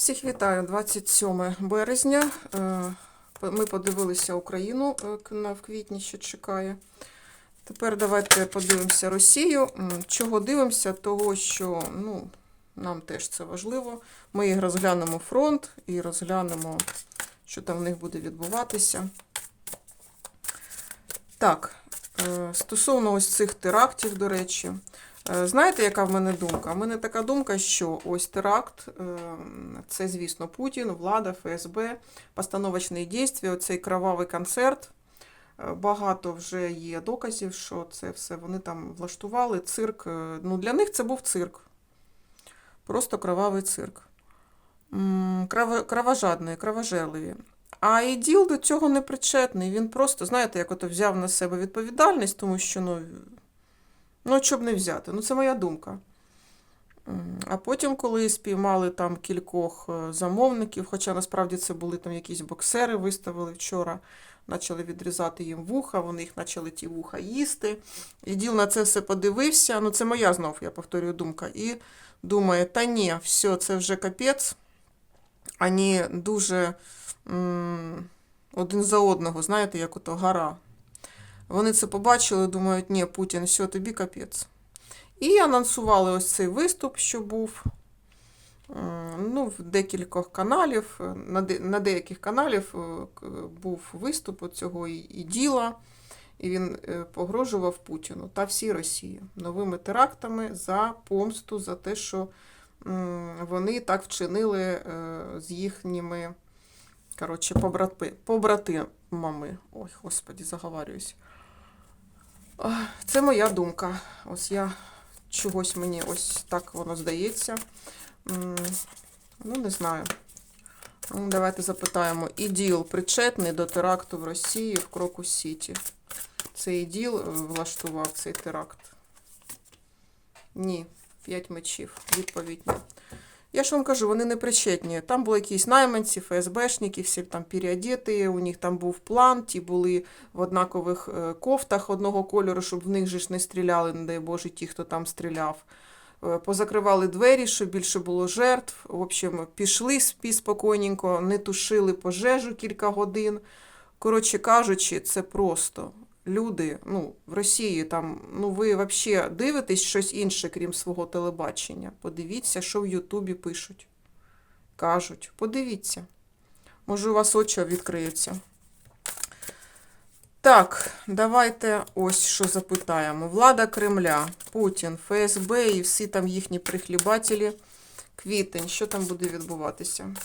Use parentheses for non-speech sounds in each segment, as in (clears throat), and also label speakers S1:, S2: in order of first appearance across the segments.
S1: Всіх вітаю 27 березня. Е, Ми подивилися Україну е, в квітні, що чекає. Тепер давайте подивимося Росію. Чого дивимося? Того, що ну, нам теж це важливо. Ми і розглянемо фронт і розглянемо, що там в них буде відбуватися. Так, е, стосовно ось цих терактів, до речі. Е, Знаєте, яка в мене думка? У мене така думка, що ось теракт, е, це, звісно, Путін, влада, ФСБ, постановочні дійства, оцей кровавий концерт. Е, Багато вже є доказів, що це все вони там влаштували. Цирк. Ну, для них це був цирк. Просто кровавий цирк. Кровожадний, кровожерливі. А іділ до цього не причетний. Він просто, знаєте, як ото взяв на себе відповідальність, тому що ну, Ну, щоб не взяти. Ну, це моя думка. А потім, коли спіймали там кількох е, замовників, хоча насправді це були там якісь боксери, виставили вчора, почали відрізати їм вуха, вони їх почали ті вуха їсти. І діл на це все подивився. Ну, це моя знов, я повторюю, думка. І думає, та ні, все, це вже капець. Ані дуже м, один за одного, знаєте, як ото гора. Вони це побачили, думають, ні, Путін, все, тобі капець. І анонсували ось цей виступ, що був ну, в декількох каналів. На, де, на деяких каналів е, був виступ цього і, і діла, і він е, погрожував Путіну та всій Росії новими терактами за помсту, за те, що вони так вчинили е, з їхніми коротше, побрати, побратимами. Ой, господі, заговарююсь. Це моя думка. Ось я чогось мені ось так воно здається. Ну, не знаю. Ну, Давайте запитаємо. Іділ причетний до теракту в Росії в Крокус Сіті. Цей іділ е, влаштував цей теракт. Ні. П'ять мечів. Відповідь. Я ж вам кажу, вони не причетні. Там були якісь найманці, ФСБшники, всі там переодеті, у них там був план, ті були в однакових е, кофтах одного кольору, щоб в них же ж не стріляли, не дай Боже, ті, хто там стріляв. Е, Позакривали двері, щоб більше було жертв. В общем, пішли спі спокійненько, не тушили пожежу кілька годин. Коротше кажучи, це просто. Люди, ну, в Росії там, ну ви взагалі дивитесь щось інше, крім свого телебачення. Подивіться, що в Ютубі пишуть. Кажуть, подивіться. Може, у вас очі відкриються. Так, давайте ось що запитаємо. Влада Кремля, Путін, ФСБ і всі там їхні прихлібателі. Квітень, що там буде відбуватися?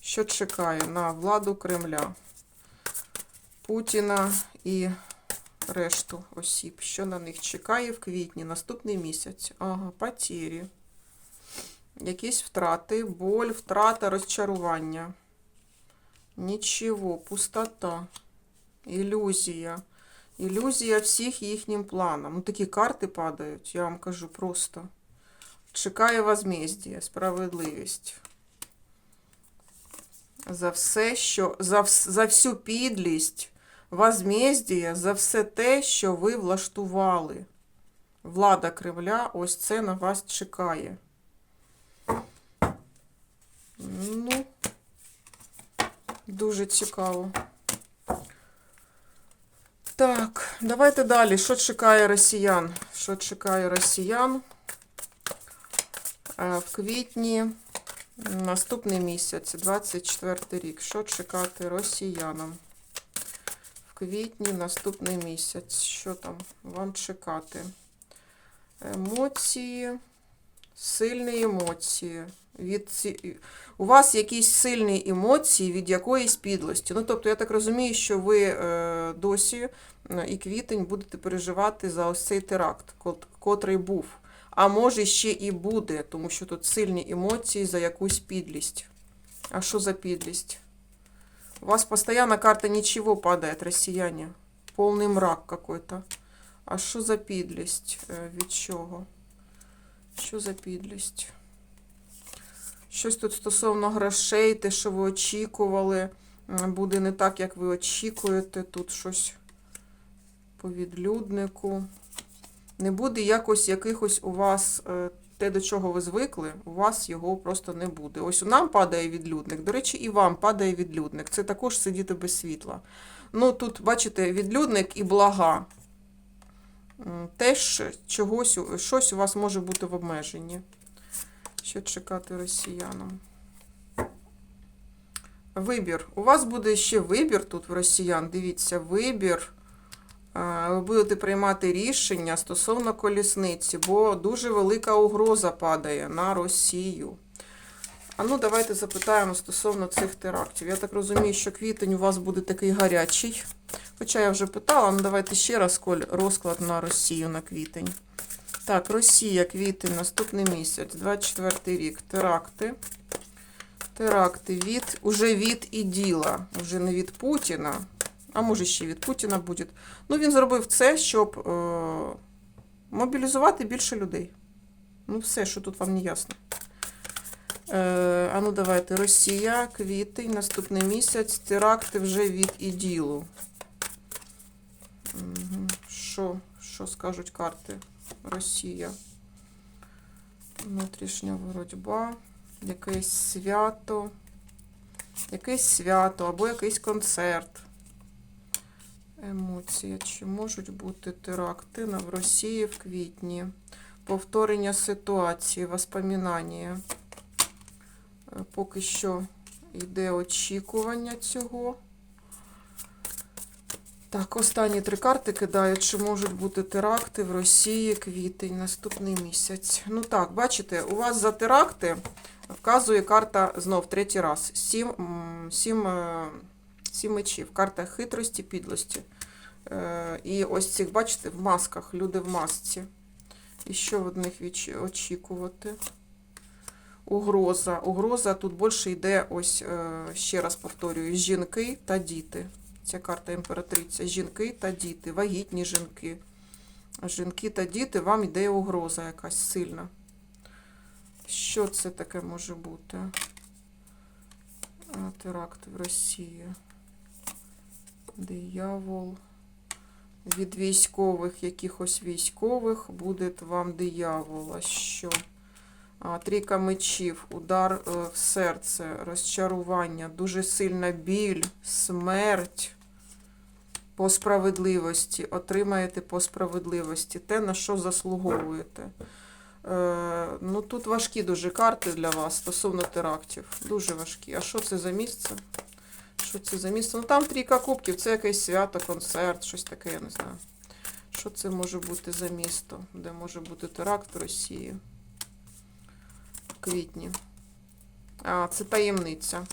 S1: Що чекає на владу Кремля? Путіна і решту осіб. Що на них чекає в квітні, наступний місяць? Ага, потері. Якісь втрати, боль, втрата, розчарування. Нічого, пустота. Ілюзія. Ілюзія всіх їхнім планам. Ну, такі карти падають, я вам кажу просто. Чекає возмездія, справедливість. За все, що. За, за всю підлість, возмездія, за все те, що ви влаштували. Влада Кремля, ось це на вас чекає. Ну, дуже цікаво. Так, давайте далі. Що чекає росіян? Що чекає росіян Е, в квітні наступний місяць, 24 рік. Що чекати росіянам? Квітні наступний місяць. Що там вам чекати? Емоції, сильні емоції. Від ці... У вас якісь сильні емоції від якоїсь підлості. Ну, тобто, я так розумію, що ви е, досі е, і квітень будете переживати за ось цей теракт, котрий був. А може ще і буде, тому що тут сильні емоції за якусь підлість. А що за підлість? Вас постоянно карта ничего падает, россияне. Повний мрак какой-то. А що за підлість? Е, Від чого? Що за підлість? Щось тут стосовно грошей, те, що ви очікували, буде не так, як ви очікуєте. Тут щось по відлюднику. Не буде якось якихось у вас е, те, до чого ви звикли, у вас його просто не буде. Ось нам падає відлюдник. До речі, і вам падає відлюдник. Це також сидіти без світла. Ну, тут, бачите, відлюдник і блага. Теж чогось, щось у вас може бути в обмеженні. Що чекати росіянам? Вибір. У вас буде ще вибір тут в росіян. Дивіться, вибір. Ви будете приймати рішення стосовно колісниці, бо дуже велика угроза падає на Росію. А ну, давайте запитаємо стосовно цих терактів. Я так розумію, що квітень у вас буде такий гарячий. Хоча я вже питала, ну давайте ще раз Коль, розклад на Росію на квітень. Так, Росія, квітень, наступний місяць, 24 рік. Теракти. Теракти від, уже від іділа, уже не від Путіна, а може ще від Путіна буде. Ну, він зробив це, щоб е, мобілізувати більше людей. Ну, все, що тут вам не ясно. Е, а ну давайте. Росія, квітень, наступний місяць, теракти вже від іділу. Що, що скажуть карти? Росія. Внутрішня боротьба, якесь свято, якесь свято або якийсь концерт. Емоція. Чи можуть бути теракти в Росії в квітні? Повторення ситуації, воспоминання. Е, Поки що йде очікування цього. Так, останні три карти кидаю. Чи можуть бути теракти в Росії квітень, наступний місяць. Ну так, бачите, у вас за теракти вказує карта знов третій раз. Сім, сім, е, мечів. Карта хитрості, підлості. Е, І ось цих, бачите, в масках, люди в масці. І що від них очікувати? Угроза. Угроза тут більше йде, ось е, ще раз повторюю, жінки та діти. Ця карта імператриця. Жінки та діти, вагітні жінки. Жінки та діти, вам йде угроза якась сильна. Що це таке може бути? Теракт в Росії. Диявол. Від військових, якихось військових буде вам диявол. А що? Трійка мечів, удар е, в серце, розчарування, дуже сильна біль, смерть по справедливості. Отримаєте по справедливості те, на що заслуговуєте. Е, ну, тут важкі дуже карти для вас стосовно терактів. Дуже важкі. А що це за місце? Що це за місце? Ну там трійка кубків, це якесь свято, концерт, щось таке, я не знаю. Що це може бути за місто, де може бути теракт в Росії? В квітні. А, це таємниця.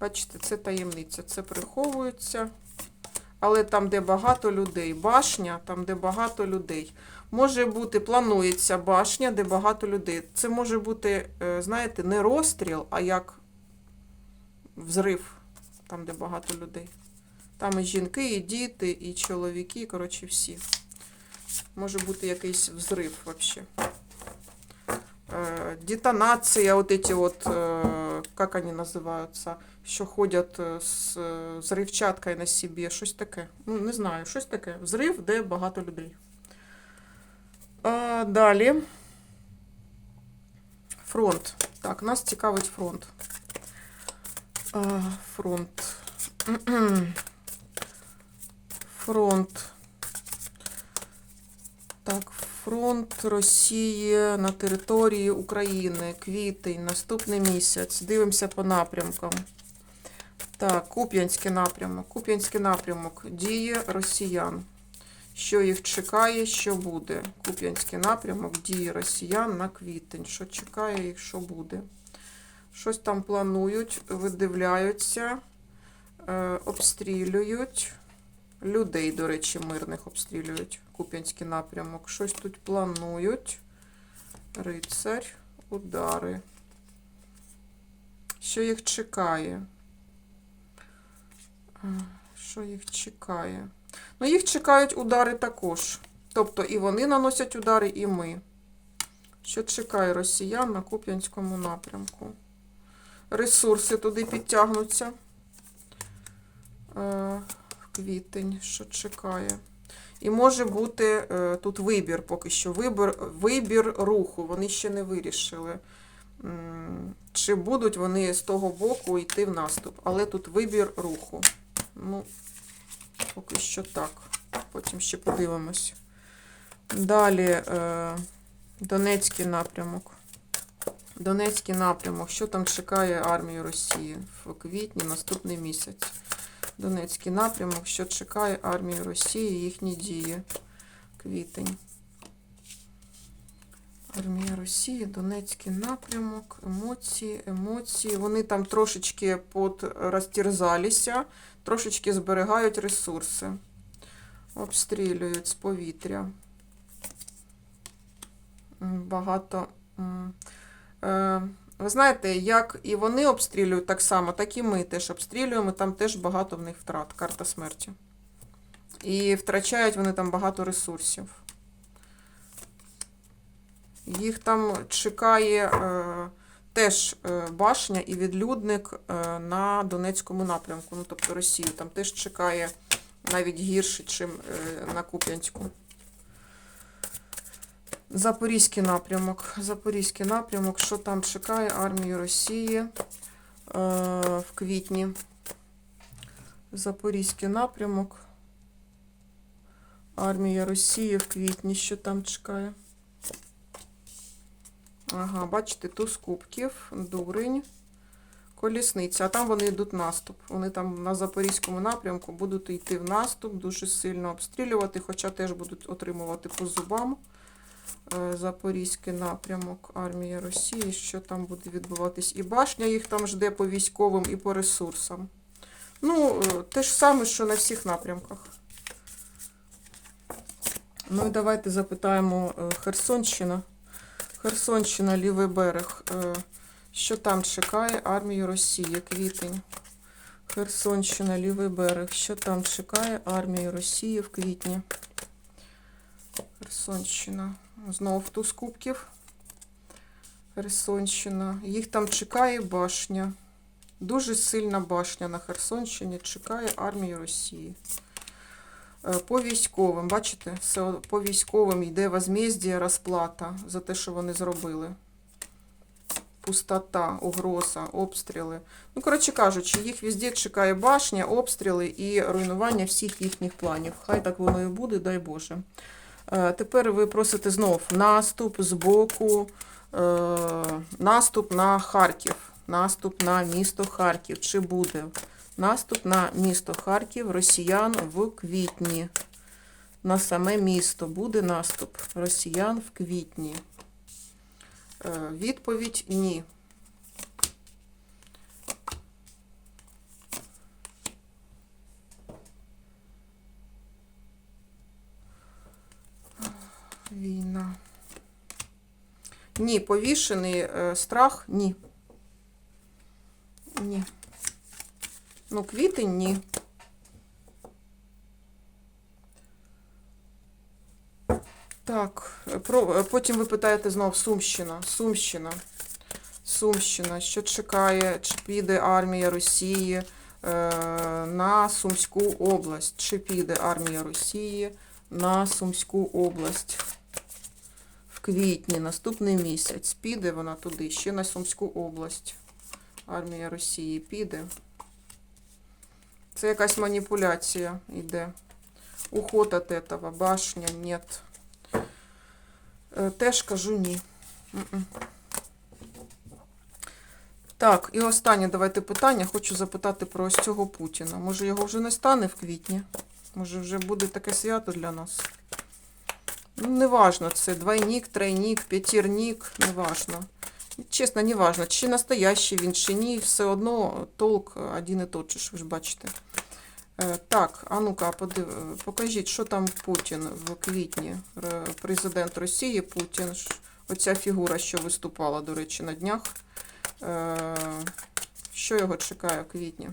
S1: Бачите, це таємниця. Це приховується. Але там, де багато людей, башня, там, де багато людей. Може бути, планується башня, де багато людей. Це може бути, е, знаєте, не розстріл, а як взрив, там, де багато людей. Там і жінки, і діти, і чоловіки, коротше, всі. Може бути якийсь взрив взагалі. Э, детонация, вот эти вот, э, как они называются, що ходять е, з е, взривчаткою на собі, щось таке. Ну, не знаю, щось таке. Взрив, де багато людей. А, далі. Фронт. Так, нас цікавить фронт. Фронт. (clears throat) Фронт. Так, фронт Росії на території України. Квітень, наступний місяць. Дивимося по напрямкам. Так, Куп'янський напрямок. Куп'янський напрямок. Дії росіян. Що їх чекає, що буде? Куп'янський напрямок, дії росіян на квітень. Що чекає їх, що буде? Щось там планують, видивляються, е, обстрілюють. Людей, до речі, мирних обстрілюють. Куп'янський напрямок. Щось тут планують. Рицарь, удари. Що їх чекає? Що їх чекає? Ну, їх чекають удари також. Тобто і вони наносять удари, і ми. Що чекає росіян на Куп'янському напрямку? Ресурси туди підтягнуться. Е, квітень, що чекає. І може бути е, тут вибір поки що. Вибір, вибір руху. Вони ще не вирішили, чи будуть вони з того боку йти в наступ. Але тут вибір руху. Ну, поки що так. Потім ще подивимось. Далі е, Донецький напрямок. Донецький напрямок. Що там чекає армію Росії в квітні наступний місяць? Донецький напрямок, що чекає армію Росії, їхні дії. Квітень. Армія Росії, Донецький напрямок, емоції, емоції. Вони там трошечки под розтерзалися, трошечки зберігають ресурси. Обстрілюють з повітря. Багато. Е, Ви знаєте, як і вони обстрілюють так само, так і ми теж обстрілюємо. Там теж багато в них втрат, карта смерті. І втрачають вони там багато ресурсів. Їх там чекає е, теж е, башня і відлюдник е, на Донецькому напрямку. Ну, тобто Росію. Там теж чекає навіть гірше, е, на Куп'янську. Запорізький напрямок. Запорізький напрямок. Що там чекає армію Росії е, в квітні? Запорізький напрямок. Армія Росії в квітні. Що там чекає? Ага, бачите, туз кубків, дурень, колісниця. А там вони йдуть наступ. Вони там на Запорізькому напрямку будуть йти в наступ, дуже сильно обстрілювати, хоча теж будуть отримувати по зубам. Е, Запорізький напрямок, армія Росії, що там буде відбуватись. І башня їх там жде по військовим і по ресурсам. Ну, е, те ж саме, що на всіх напрямках. Ну і давайте запитаємо е, Херсонщина. Херсонщина, лівий берег. Що там чекає армію Росії? Квітень. Херсонщина, лівий берег. Що там чекає армію Росії в квітні? Херсонщина. Знову туз кубків. Херсонщина. Їх там чекає башня. Дуже сильна башня на Херсонщині чекає армію Росії. Е, По військовим, бачите, по військовим йде возмездія, розплата за те, що вони зробили. Пустота, угроза, обстріли. Ну, коротше кажучи, їх везде чекає башня, обстріли і руйнування всіх їхніх планів. Хай так воно і буде, дай Боже. Е, Тепер ви просите знов наступ з боку, е, наступ на Харків, наступ на місто Харків. Чи буде наступ на місто Харків росіян в квітні? На саме місто буде наступ росіян в квітні. Е, Відповідь ні. Ні, повішений е, страх ні. Ні. Ну, квітень ні. Так, е, про, е, потім ви питаєте знов Сумщина. Сумщина. Сумщина. Що чекає, чи піде армія Росії на Сумську область? Чи піде армія Росії на Сумську область? Квітні, наступний місяць. Піде вона туди, ще на Сумську область. Армія Росії піде. Це якась маніпуляція йде. Уход от этого, башня, нет. Е, Теж кажу ні. Так, і останнє давайте питання. Хочу запитати про ось цього Путіна. Може його вже не стане в квітні? Може вже буде таке свято для нас? Ну, неважно, це двойник, тройник, п'ятірник, неважно. Чесно, неважно, чи настоящий він, чи ні, все одно толк один і тот же, ви ж бачите. Е, Так, а ну-ка, покажіть, що там Путін в квітні, президент Росії Путін. Оця фігура, що виступала, до речі, на днях. Е, Що його чекає в квітні?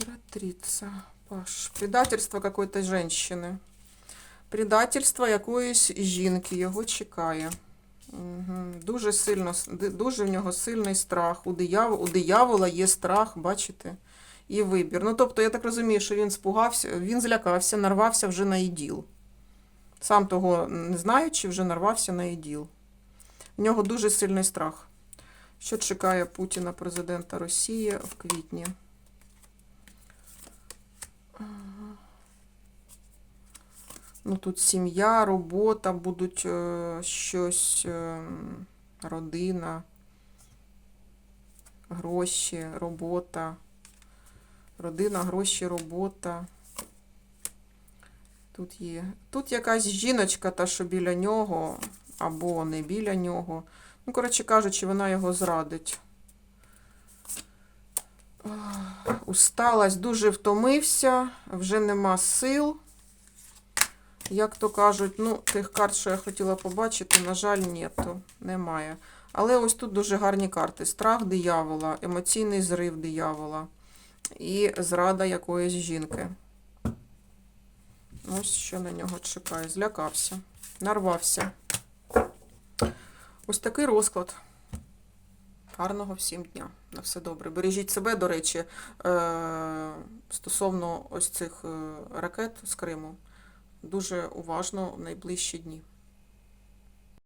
S1: Императрица, Паш. Предательство какой-то женщини. Предательство якоїсь жінки його чекає. Угу. Дуже сильно, дуже в нього сильний страх. У диявола, у диявола є страх, бачите? і вибір. Ну, тобто, я так розумію, що він спугався, він злякався, нарвався вже на іділ. Сам того не знаючи, вже нарвався на іділ. В нього дуже сильний страх. Що чекає Путіна, президента Росії в квітні? Ну, тут сім'я, робота, будуть е, щось, е, родина, гроші, робота. Родина, гроші, робота. Тут є. Тут якась жіночка, та, що біля нього, або не біля нього. Ну, коротше кажучи, вона його зрадить. Усталась, дуже втомився, вже нема сил. Як то кажуть, ну, тих карт, що я хотіла побачити, на жаль, нету, немає. Але ось тут дуже гарні карти. Страх диявола, емоційний зрив диявола і зрада якоїсь жінки. Ось що на нього чекає. Злякався, нарвався. Ось такий розклад. Гарного всім дня. На все добре. Бережіть себе, до речі, е- стосовно ось цих е, ракет з Криму. Дуже уважно в найближчі дні.